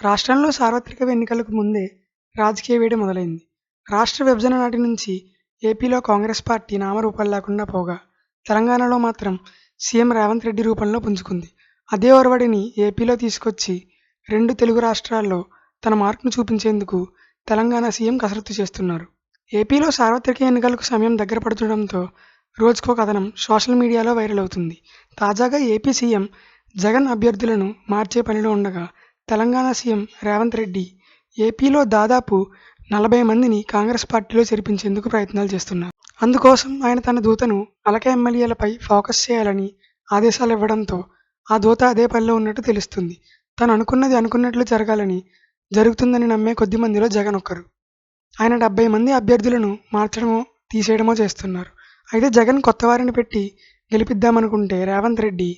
రాష్ట్రంలో సార్వత్రిక ఎన్నికలకు ముందే రాజకీయ వేడి మొదలైంది. రాష్ట్ర విభజన నాటి నుంచి ఏపీలో కాంగ్రెస్ పార్టీ నామరూపాలు లేకుండా పోగా, తెలంగాణలో మాత్రం సీఎం రేవంత్ రెడ్డి రూపంలో పుంజుకుంది. అదే ఒరవడిని ఏపీలో తీసుకొచ్చి రెండు తెలుగు రాష్ట్రాల్లో తన మార్కును చూపించేందుకు తెలంగాణ సీఎం కసరత్తు చేస్తున్నారు. ఏపీలో సార్వత్రిక ఎన్నికలకు సమయం దగ్గర పడుతుండటంతో రోజుకో కథనం సోషల్ మీడియాలో వైరల్ అవుతుంది. తాజాగా ఏపీ సీఎం జగన్ అభ్యర్థులను మార్చే పనిలో ఉండగా, తెలంగాణ సీఎం రేవంత్ రెడ్డి ఏపీలో దాదాపు నలభై మందిని కాంగ్రెస్ పార్టీలో చేర్పించేందుకు ప్రయత్నాలు చేస్తున్నారు. అందుకోసం ఆయన తన దూతను అలక ఎమ్మెల్యేలపై ఫోకస్ చేయాలని ఆదేశాలు ఇవ్వడంతో ఆ దూత అదే పనిలో ఉన్నట్టు తెలుస్తుంది. తాను అనుకున్నది అనుకున్నట్లు జరగాలని, జరుగుతుందని నమ్మే కొద్ది మందిలో జగన్ ఒక్కరు ఆయన డెబ్బై మంది అభ్యర్థులను మార్చడమో, తీసేయడమో చేస్తున్నారు. అయితే జగన్ కొత్తవారిని పెట్టి గెలిపిద్దామనుకుంటే రేవంత్ రెడ్డి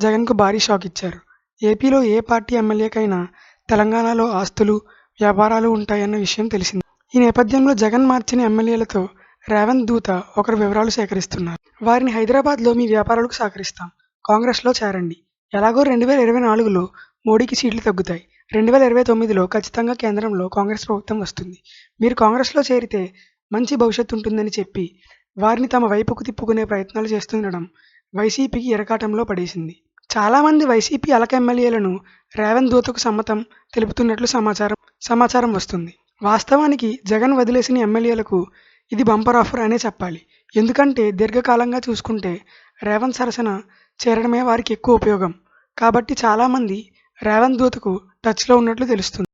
జగన్కు భారీ షాక్ ఇచ్చారు. ఏపీలో ఏ పార్టీ ఎమ్మెల్యేకైనా తెలంగాణలో ఆస్తులు, వ్యాపారాలు ఉంటాయన్న విషయం తెలిసింది ఈ నేపథ్యంలో జగన్ మార్చిన ఎమ్మెల్యేలతో రేవంత్ దూత ఒకరు వివరాలు సేకరిస్తున్నారు. వారిని హైదరాబాద్లో మీ వ్యాపారాలకు సహకరిస్తాం, కాంగ్రెస్లో చేరండి. ఎలాగో రెండు వేల ఇరవై నాలుగులో మోడీకి సీట్లు తగ్గుతాయి. రెండు వేల ఇరవై తొమ్మిదిలో ఖచ్చితంగా కేంద్రంలో కాంగ్రెస్ ప్రభుత్వం వస్తుంది. మీరు కాంగ్రెస్లో చేరితే మంచి భవిష్యత్తు ఉంటుందని చెప్పి వారిని తమ వైపుకు తిప్పుకునే ప్రయత్నాలు చేస్తుండడం వైసీపీకి ఇరకాటంలో పడేసింది. చాలామంది వైసీపీ అలక ఎమ్మెల్యేలను రేవంత్ దూతకు సమ్మతం తెలుపుతున్నట్లు సమాచారం సమాచారం వస్తుంది. వాస్తవానికి జగన్ వదిలేసిన ఎమ్మెల్యేలకు ఇది బంపర్ ఆఫర్ అనే చెప్పాలి. ఎందుకంటే దీర్ఘకాలంగా చూసుకుంటే రేవంత్ సరసన చేరడమే వారికి ఎక్కువ ఉపయోగం. కాబట్టి చాలామంది రేవంత్ దూతకు టచ్లో ఉన్నట్లు తెలుస్తుంది.